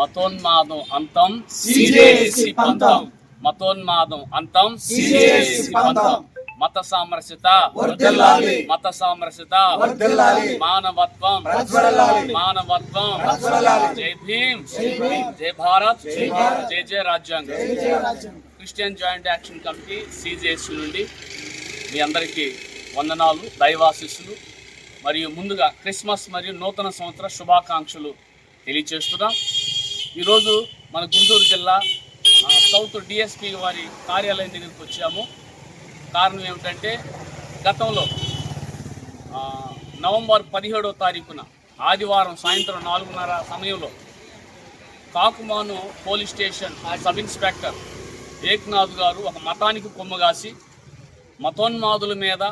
మతోన్మాదం అంతం సిజేసి పంతం. మతోన్మాదం అంతం సిజేసి పంతం. మత సామరస్యత వర్ధిల్లాలి. మత సామరస్యత వర్ధిల్లాలి. మానవత్వం. మానవత్వం. జై భీమ్ జై భారత్ జై భారత్. జై జై రాజ్యాంగం జై జయ రాజ్యం. Christian joint action committee CJC నుండి మీ అందరికీ వందనాలు దైవాశీస్సులు మరియు ముందుగా క్రిస్మస్ మరియు నూతన సంవత్సర శుభాకాంక్షలు తెలియచేస్తున్నాం ఈరోజు మన గుంటూరు జిల్లా సౌత్ డిఎస్పి వారి కార్యాలయం దగ్గరికి వచ్చాము. కారణం ఏమిటంటే గతంలో నవంబర్ పదిహేడో తారీఖున ఆదివారం సాయంత్రం నాలుగున్నర సమయంలో Kakumanu police station sub inspector Eknath గారు ఒక మతానికి కొమ్మగాసి మతోన్మాదుల మీద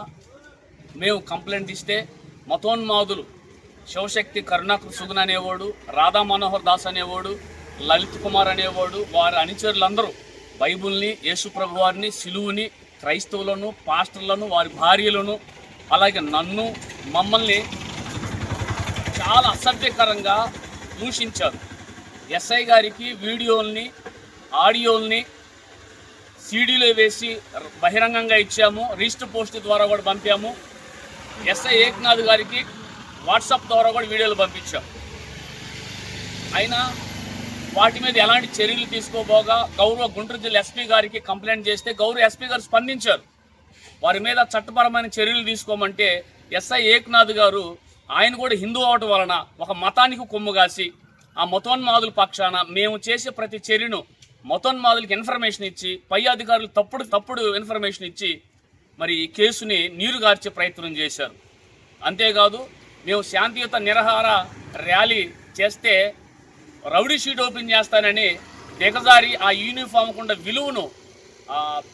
మేము కంప్లైంట్ ఇస్తే మతోన్మాదులు శివశక్తి కరుణాకృ సుగుణ అనేవాడు రాధా మనోహర్ దాస్ అనేవాడు లలిత్ కుమార్ అనేవాడు వారి అనుచరులందరూ బైబుల్ని యేసుప్రభు వారిని సిలువుని క్రైస్తవులను పాస్టర్లను వారి భార్యలను అలాగే నన్ను మమ్మల్ని చాలా అసభ్యకరంగా దూషించారు. ఎస్ఐ గారికి వీడియోల్ని ఆడియోల్ని సీడీలో వేసి బహిరంగంగా ఇచ్చాము. రిజిస్టర్ పోస్ట్ ద్వారా కూడా పంపాము. ఎస్ఐ ఏక్నాథ్ గారికి వాట్సాప్ ద్వారా కూడా వీడియోలు పంపించాం. అయినా వాటి మీద ఎలాంటి చర్యలు తీసుకోబోగా గౌరవ గుంటూరు జిల్లా ఎస్పీ గారికి కంప్లైంట్ చేస్తే గౌరవ ఎస్పీ గారు స్పందించారు. వారి మీద చట్టపరమైన చర్యలు తీసుకోమంటే ఎస్ఐ ఏక్నాథ్ గారు ఆయన కూడా హిందూ అవటం వలన ఒక మతానికి కొమ్ము కాసి ఆ మతోన్మాదుల పక్షాన మేము చేసే ప్రతి చర్యను మతోన్మాదులకు ఇన్ఫర్మేషన్ ఇచ్చి పై అధికారులు తప్పుడు తప్పుడు ఇన్ఫర్మేషన్ ఇచ్చి మరి ఈ కేసుని నీరుగార్చే ప్రయత్నం చేశారు. అంతేకాదు మేము శాంతియుత నిరహార ర్యాలీ చేస్తే రౌడీ షీట్ ఓపెన్ చేస్తానని దిగజారి ఆ యూనిఫామ్ కుండా విలువను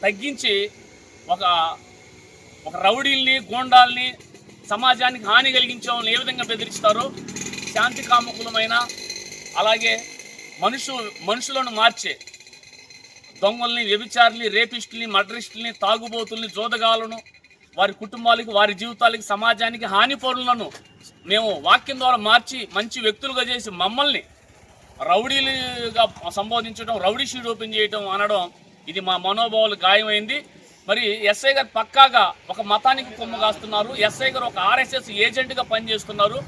తగ్గించి ఒక ఒక రౌడీల్ని గూండాల్ని సమాజానికి హాని కలిగించే వాళ్ళని ఏ విధంగా బెదిరిస్తారో శాంతి కాముకులమైన అలాగే మనుషు మనుషులను మార్చే దొంగల్ని వ్యభిచారుల్ని రేపిస్టుల్ని మర్డరిస్టుల్ని తాగుబోతుల్ని జోదగాలను వారి కుటుంబాలకి వారి జీవితాలకి సమాజానికి హాని పౌరులను మేము వాక్యం ద్వారా మార్చి మంచి వ్యక్తులుగా చేసి మమ్మల్ని రౌడీలుగా సంబోధించడం రౌడీ షీట్ ఓపెన్ చేయడం అనడం ఇది మా మనోభావాలు గాయమైంది. మరి ఎస్ఐ గారు పక్కాగా ఒక మతానికి కొమ్ము కాస్తున్నారు. ఎస్ఐ గారు ఒక ఆర్ఎస్ఎస్ ఏజెంట్గా పనిచేస్తున్నారు.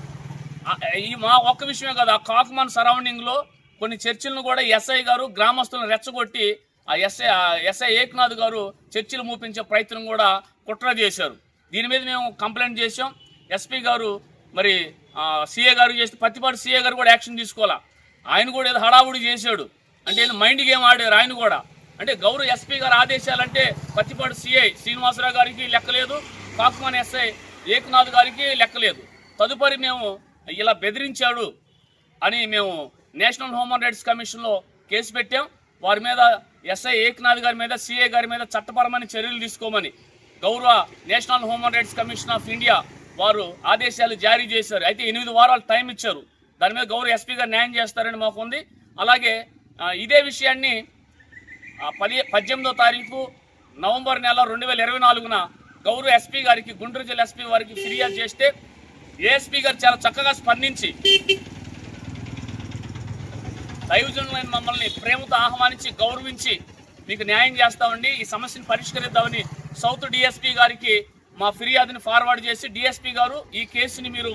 ఈ మా ఒక్క విషయమే కాదు ఆ కాకుమాన్ సరౌండింగ్లో కొన్ని చర్చిలను కూడా ఎస్ఐ గారు గ్రామస్తులను రెచ్చగొట్టి ఆ ఎస్ఐ ఎస్ఐ ఏక్నాథ్ గారు చర్చిలు మూపించే ప్రయత్నం కూడా కుట్ర చేశారు. దీని మీద మేము కంప్లైంట్ చేసాం ఎస్పీ గారు మరి సీఏ గారు చేస్తే పత్తిపాటి సీఏ గారు కూడా యాక్షన్ తీసుకోవాలా? ఆయన కూడా ఏదో హడావుడి చేశాడు. అంటే ఏదో మైండ్ గేమ్ ఆడారు ఆయన కూడా. అంటే గౌరవ ఎస్పీ గారు ఆదేశాలంటే పత్తిపాటి సిఐ శ్రీనివాసరావు గారికి లెక్కలేదు కాకుమాన్ ఎస్ఐ ఏకనాథ్ గారికి లెక్కలేదు. తదుపరి మేము ఇలా బెదిరించాడు అని మేము నేషనల్ హ్యూమన్ రైట్స్ కమిషన్లో కేసు పెట్టాం. వారి మీద ఎస్ఐ ఏకనాథ్ గారి మీద సిఐ గారి మీద చట్టపరమైన చర్యలు తీసుకోమని గౌరవ national human rights commission of India వారు ఆదేశాలు జారీ చేశారు. అయితే ఎనిమిది వారాలు టైం ఇచ్చారు. దాని మీద గౌరవ ఎస్పీ గారు న్యాయం చేస్తారని మాకు ఉంది. అలాగే ఇదే విషయాన్ని పది పద్దెనిమిదో తారీఖు నవంబర్ నెల రెండు వేల ఇరవై నాలుగున గౌరవ ఎస్పీ గారికి గుంటూరు జిల్లా ఎస్పీ వారికి ఫిర్యాదు చేస్తే ఏఎస్పీ గారు చాలా చక్కగా స్పందించి దైవజనులైన మమ్మల్ని ప్రేమతో ఆహ్వానించి గౌరవించి మీకు న్యాయం చేస్తామండి. ఈ సమస్యను పరిష్కరిద్దామని సౌత్ డిఎస్పీ గారికి మా ఫిర్యాదుని ఫార్వర్డ్ చేసి డిఎస్పీ గారు ఈ కేసుని మీరు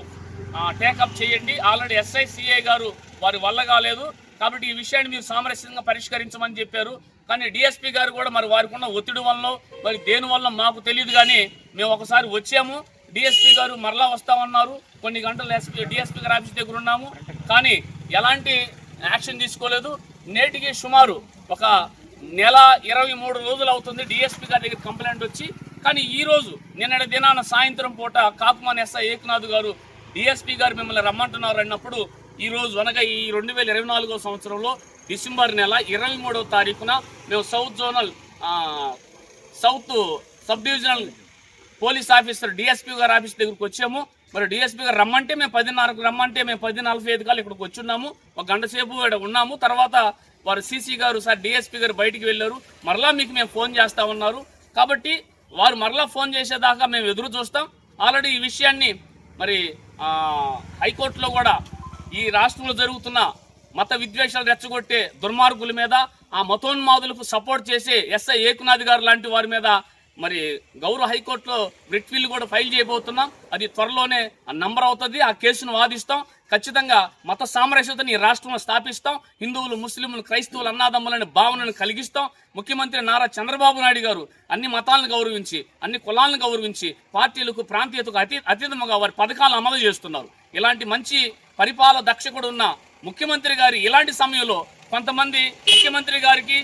టేకప్ చేయండి. ఆల్రెడీ ఎస్ఐ సిఐ గారు వారి వల్ల కాలేదు. కాబట్టి ఈ విషయాన్ని మీరు సామరస్యంగా పరిష్కరించమని చెప్పారు. కానీ డిఎస్పీ గారు కూడా మరి వారికి ఉన్న ఒత్తిడి వల్ల మరి దేని వల్ల మాకు తెలియదు కానీ మేము ఒకసారి వచ్చాము. డిఎస్పీ గారు మరలా వస్తామన్నారు. కొన్ని గంటలు ఎస్పీ డిఎస్పీ గారు ఆఫీస్ దగ్గర ఉన్నాము. కానీ ఎలాంటి యాక్షన్ తీసుకోలేదు. నేటికి సుమారు ఒక నెల ఇరవై మూడు రోజులు అవుతుంది డిఎస్పీ గారి దగ్గర కంప్లైంట్ వచ్చి కానీ ఈరోజు నిన్నటి దినాన సాయంత్రం పూట కాకుమాన్ ఎస్ఐ ఏకనాథ్ గారు డిఎస్పీ గారు మిమ్మల్ని రమ్మంటున్నారు అన్నప్పుడు ఈరోజు అనగా ఈ రెండు వేల ఇరవై నాలుగో సంవత్సరంలో డిసెంబర్ నెల ఇరవై మూడవ తారీఖున మేము south zonal south sub divisional police officer DSP గారు ఆఫీస్ దగ్గరికి వచ్చాము. మరి డిఎస్పీ గారు రమ్మంటే మేము పదిన్నరకు రమ్మంటే మేము పది నలభై ఐదు కాలు ఇక్కడికి వచ్చున్నాము. ఒక గంట సేపు ఇక్కడ ఉన్నాము. తర్వాత వారు సీసీ గారు సార్ డిఎస్పీ గారు బయటికి వెళ్ళారు. మరలా మీకు మేము ఫోన్ చేస్తా ఉన్నారు. కాబట్టి వారు మరలా ఫోన్ చేసేదాకా మేము ఎదురు చూస్తాం. ఆల్రెడీ ఈ విషయాన్ని మరి హైకోర్టులో కూడా ఈ రాష్ట్రంలో జరుగుతున్న మత విద్వేషాలు రెచ్చగొట్టే దుర్మార్గుల మీద ఆ మతోన్మాదులకు సపోర్ట్ చేసే ఎస్ఐ ఏకునాథ్ గారు లాంటి వారి మీద మరి గౌరవ హైకోర్టులో రిట్ కూడా ఫైల్ చేయబోతున్నాం. అది త్వరలోనే నంబర్ అవుతుంది. ఆ కేసును వాదిస్తాం. ఖచ్చితంగా మత సామరస్యతని ఈ రాష్ట్రంలో స్థాపిస్తాం. హిందువులు ముస్లింలు క్రైస్తవులు అన్నాదమ్ములని భావనను కలిగిస్తాం. ముఖ్యమంత్రి నారా చంద్రబాబు నాయుడు గారు అన్ని మతాలను గౌరవించి అన్ని కులాలను గౌరవించి పార్టీలకు ప్రాంతీయతకు అతీ అతీతముగా వారి పథకాలను అమలు చేస్తున్నారు. ఇలాంటి మంచి పరిపాల దక్షకుడు ఉన్న ముఖ్యమంత్రి గారి ఇలాంటి సమయంలో కొంతమంది ముఖ్యమంత్రి గారికి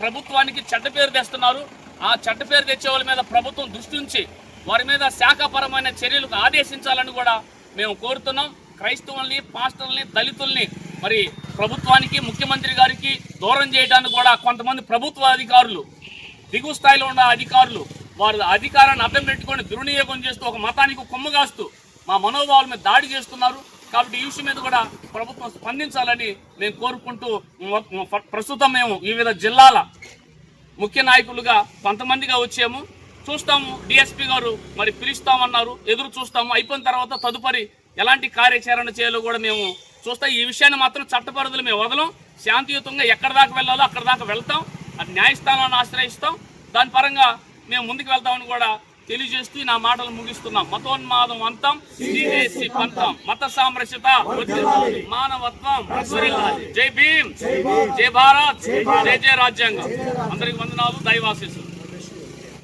ప్రభుత్వానికి చెడ్డ పేరు తెస్తున్నారు. ఆ చెడ్డ పేరు తెచ్చే వాళ్ళ మీద ప్రభుత్వం దృష్టి ఉంచి వారి మీద శాఖాపరమైన చర్యలకు ఆదేశించాలని కూడా మేము కోరుతున్నాం. క్రైస్తవుల్ని పాస్టర్ని దళితుల్ని మరి ప్రభుత్వానికి ముఖ్యమంత్రి గారికి దూరం చేయడానికి కూడా కొంతమంది ప్రభుత్వ అధికారులు దిగువ స్థాయిలో ఉన్న అధికారులు వారి అధికారాన్ని అర్థం పెట్టుకొని దుర్వినియోగం చేస్తూ ఒక మతానికి కొమ్ముగాస్తూ మా మనోభావాల మీద దాడి చేస్తున్నారు. కాబట్టి ఈ విషయం మీద కూడా ప్రభుత్వం స్పందించాలని మేము కోరుకుంటూ ప్రస్తుతం మేము వివిధ జిల్లాల ముఖ్య నాయకులుగా కొంతమందిగా వచ్చాము. చూస్తాము. డిఎస్పీ గారు మరి పిలుస్తామన్నారు. ఎదురు చూస్తాము. అయిపోయిన తర్వాత తదుపరి ఎలాంటి కార్యాచరణ చేయాలో కూడా మేము చూస్తాం. ఈ విషయాన్ని మాత్రం చట్టపరిధులు మేము వదలం. శాంతియుతంగా ఎక్కడ దాకా వెళ్ళాలో అక్కడి దాకా వెళ్తాం. అది న్యాయస్థానాన్ని ఆశ్రయిస్తాం. దాని పరంగా మేము ముందుకు వెళ్తామని కూడా తెలియజేస్తూ నా మాటలు ముగిస్తున్నాం. మతోన్మాదం అంతం సిదేశీ పంతం మత సామరస్యత మానవత్వం జై భీమ్ జై భారత్ జై జై రాజ్యాంగం. అందరికి వందనాలు దైవాశీస్సులు.